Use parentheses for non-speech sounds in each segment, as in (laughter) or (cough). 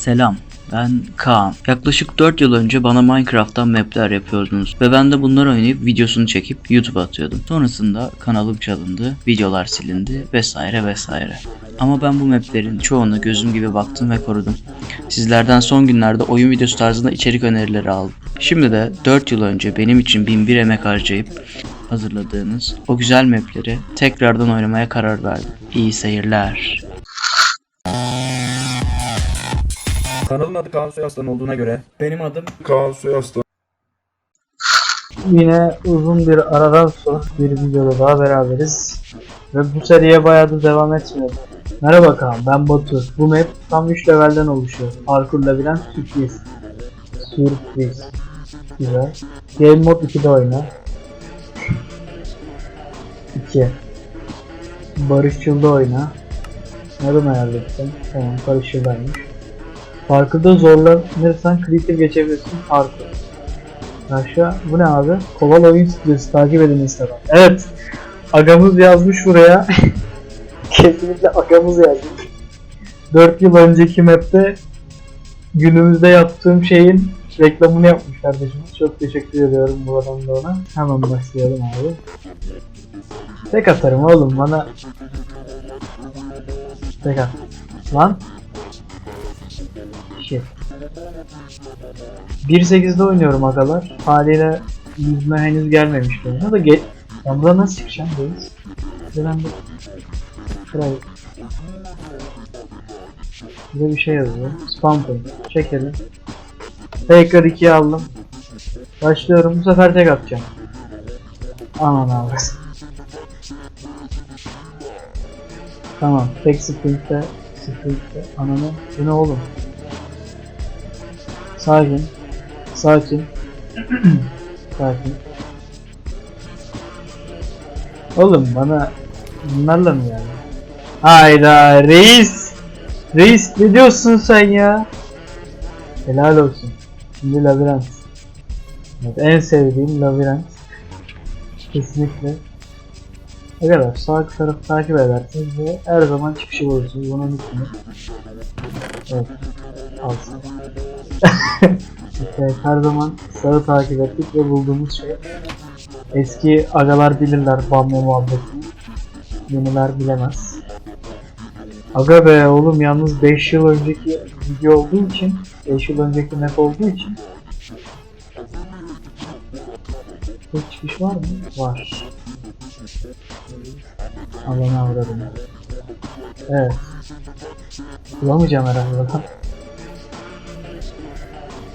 Selam. Ben Kaan. Yaklaşık 4 yıl önce bana Minecraft'tan mapler yapıyordunuz ve ben de bunları oynayıp videosunu çekip YouTube'a atıyordum. Sonrasında kanalım çalındı, videolar silindi vesaire vesaire. Ama ben bu maplerin çoğuna gözüm gibi baktım ve korudum. Sizlerden son günlerde oyun videosu tarzında içerik önerileri aldım. Şimdi de 4 yıl önce benim için bin bir emek harcayıp hazırladığınız o güzel mapleri tekrardan oynamaya karar verdim. İyi seyirler. Kanalın adı Kaan Soyaslan olduğuna göre Benim adım Kaan Soyaslan. yine uzun bir aradan sonra bir videoda daha beraberiz. Ve bu seriye bayağı da devam etmiyorum. Merhaba Kaan, ben Batu. Bu map tam 3 levelden oluşuyor. Parkur labirent sürpriz. Sürpriz. Güzel. Game Mode 2'de oyna. 2. Barışçıl'da oyna. Neden ayarlattım? Tamam, Barışçıl'daymış. Parkurda zorlanırsan creative geçebilirsin. Parkur. Aşağı bu ne abi? Koval Oyun Stüdyosu takip edin Instagram. Evet. Agamız yazmış buraya. (laughs) Kesinlikle agamız yazmış. 4 yıl önceki map'te günümüzde yaptığım şeyin reklamını yapmış kardeşim. Çok teşekkür ediyorum bu adamda da ona. Hemen başlayalım abi. Tek atarım oğlum bana. Tek at. Lan. Shit. 1.8'de oynuyorum agalar. Haliyle yüzme henüz gelmemiş oyuna da ge ben buradan nasıl çıkacağım reis? Ben de Şuraya Burada bir şey yazıyor. Spam point. Çekelim. Tekrar 2'ye aldım. Başlıyorum. Bu sefer tek atacağım. Aman abi. Tamam. Tek sprintte sprintte ananı. Bu ne oğlum? Sakin. Sakin. (clears throat) Sakin. Oğlum bana bunlarla mı yani? Hayda reis. Reis ne diyorsun sen ya? Helal olsun. Şimdi labirent. Evet, en sevdiğim labirent. Kesinlikle. Arkadaşlar sağ tarafı takip edersiniz ve her zaman çıkışı bulursunuz. Bunu unutmayın. Evet. Al (laughs) İşte her zaman sağı takip ettik ve bulduğumuz şey eski agalar bilirler Bamya muhabbetini. Yeniler bilemez. Aga be oğlum yalnız 5 yıl önceki video olduğu için 5 yıl önceki map olduğu için Tek çıkış var mı? Var. Allah'ını avradım. Evet. Bulamayacağım herhalde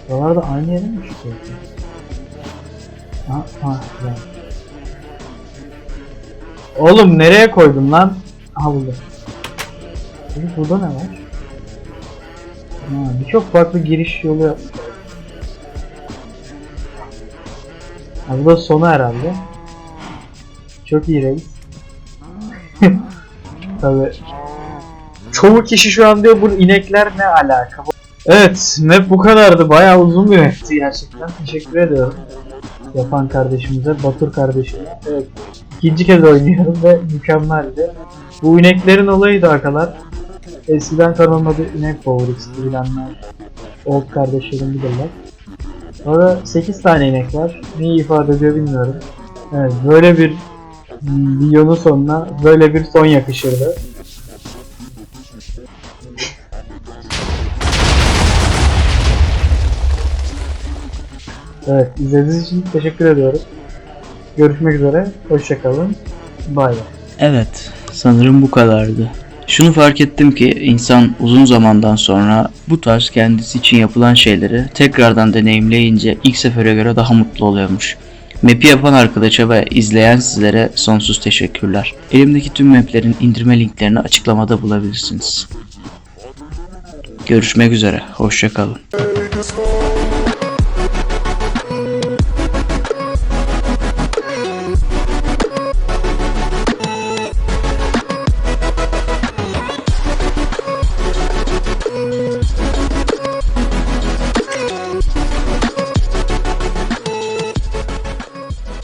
lan. Buralar da aynı yere mi çıkıyor? Ha, ha, güzel. Oğlum nereye koydun lan? Aha buldum. Peki burada ne var? Ha, birçok farklı giriş yolu yapmış. Ha, bu da sonu herhalde. Çok iyi reis. (laughs) Tabii. Çoğu kişi şu an diyor bu inekler ne alaka? Evet, map bu kadardı. Bayağı uzun bir mapti gerçekten. Teşekkür ediyorum. Yapan kardeşimize, Batur kardeşime. Evet, ikinci kez oynuyorum ve mükemmeldi. Bu ineklerin olayı da arkalar. Eskiden kanalın adı İnek Favorix'ti bilenler. Old kardeşlerim bilirler. Orada 8 tane inek var. Neyi ifade ediyor bilmiyorum. Evet, böyle bir videonun sonuna böyle bir son yakışırdı. Evet, izlediğiniz için teşekkür ediyorum. Görüşmek üzere, hoşçakalın, bay bay. Evet, sanırım bu kadardı. Şunu fark ettim ki insan uzun zamandan sonra bu tarz kendisi için yapılan şeyleri tekrardan deneyimleyince ilk sefere göre daha mutlu oluyormuş. Map'i yapan arkadaşa ve izleyen sizlere sonsuz teşekkürler. Elimdeki tüm maplerin indirme linklerini açıklamada bulabilirsiniz. Görüşmek üzere, hoşçakalın.